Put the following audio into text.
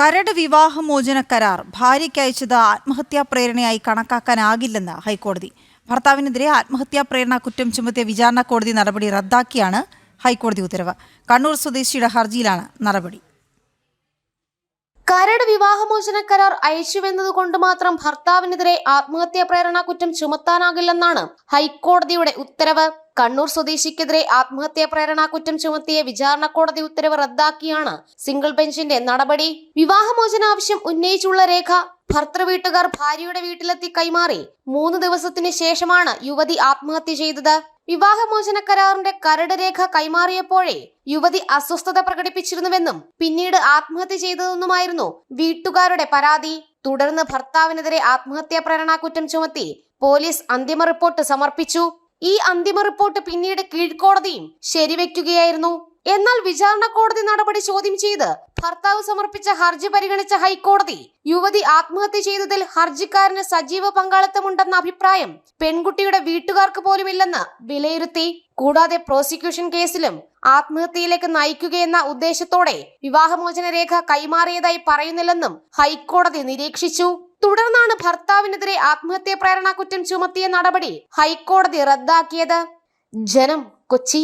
കരട് വിവാഹമോചന കരാർ. ഭാര്യയ്ക്ക് അയച്ചത് ആത്മഹത്യാ പ്രേരണയായി കണക്കാക്കാനാകില്ലെന്ന് ഹൈക്കോടതി. ഭർത്താവിനെതിരെ ആത്മഹത്യാ പ്രേരണ കുറ്റം ചുമത്തിയ വിചാരണ കോടതി നടപടി റദ്ദാക്കിയാണ് ഹൈക്കോടതി ഉത്തരവ്. കണ്ണൂർ സ്വദേശിയുടെ ഹർജിയിലാണ് നടപടി. കരട് വിവാഹമോചന കരാർ അയച്ചുവെന്നതുകൊണ്ട് മാത്രം ഭർത്താവിനെതിരെ ആത്മഹത്യാ പ്രേരണ കുറ്റം ചുമത്താനാകില്ലെന്നാണ് ഹൈക്കോടതിയുടെ ഉത്തരവ്. കണ്ണൂർ സ്വദേശിക്കെതിരെ ആത്മഹത്യാ പ്രേരണ കുറ്റം ചുമത്തിയ വിചാരണ കോടതി ഉത്തരവ് റദ്ദാക്കിയാണ് സിംഗിൾ ബെഞ്ചിന്റെ നടപടി. വിവാഹമോചന ആവശ്യം ഉന്നയിച്ചുള്ള രേഖ ഭർത്തൃ വീട്ടുകാർ ഭാര്യയുടെ വീട്ടിലെത്തി കൈമാറി. മൂന്ന് ദിവസത്തിന് ശേഷമാണ് യുവതി ആത്മഹത്യ ചെയ്തത്. വിവാഹമോചന കരാറിന്റെ കരട് രേഖ കൈമാറിയപ്പോഴേ യുവതി അസ്വസ്ഥത പ്രകടിപ്പിച്ചിരുന്നുവെന്നും പിന്നീട് ആത്മഹത്യ ചെയ്തതെന്നുമായിരുന്നു വീട്ടുകാരുടെ പരാതി. തുടർന്ന് ഭർത്താവിനെതിരെ ആത്മഹത്യാ പ്രേരണാ കുറ്റം ചുമത്തി പോലീസ് അന്തിമ റിപ്പോർട്ട് സമർപ്പിച്ചു. ഈ അന്തിമ റിപ്പോർട്ട് പിന്നീട് കീഴ്ക്കോടതിയും ശരിവെക്കുകയായിരുന്നു. എന്നാൽ വിചാരണ കോടതി നടപടി ചോദ്യം ചെയ്ത് ഭർത്താവ് സമർപ്പിച്ച ഹർജി പരിഗണിച്ച ഹൈക്കോടതി യുവതി ആത്മഹത്യ ചെയ്തതിൽ ഹർജിക്കാരന് സജീവ പങ്കാളിത്തമുണ്ടെന്ന അഭിപ്രായം പെൺകുട്ടിയുടെ വീട്ടുകാർക്ക് പോലുമില്ലെന്ന് വിലയിരുത്തി. കൂടാതെ പ്രോസിക്യൂഷൻ കേസിലും ആത്മഹത്യയിലേക്ക് നയിക്കുകയെന്ന ഉദ്ദേശത്തോടെ വിവാഹമോചന രേഖ കൈമാറിയതായി പറയുന്നില്ലെന്നും ഹൈക്കോടതി നിരീക്ഷിച്ചു. തുടർന്നാണ് ഭർത്താവിനെതിരെ ആത്മഹത്യാ പ്രേരണ കുറ്റം ചുമത്തിയ നടപടി ഹൈക്കോടതി റദ്ദാക്കിയത്. ജനം കൊച്ചി.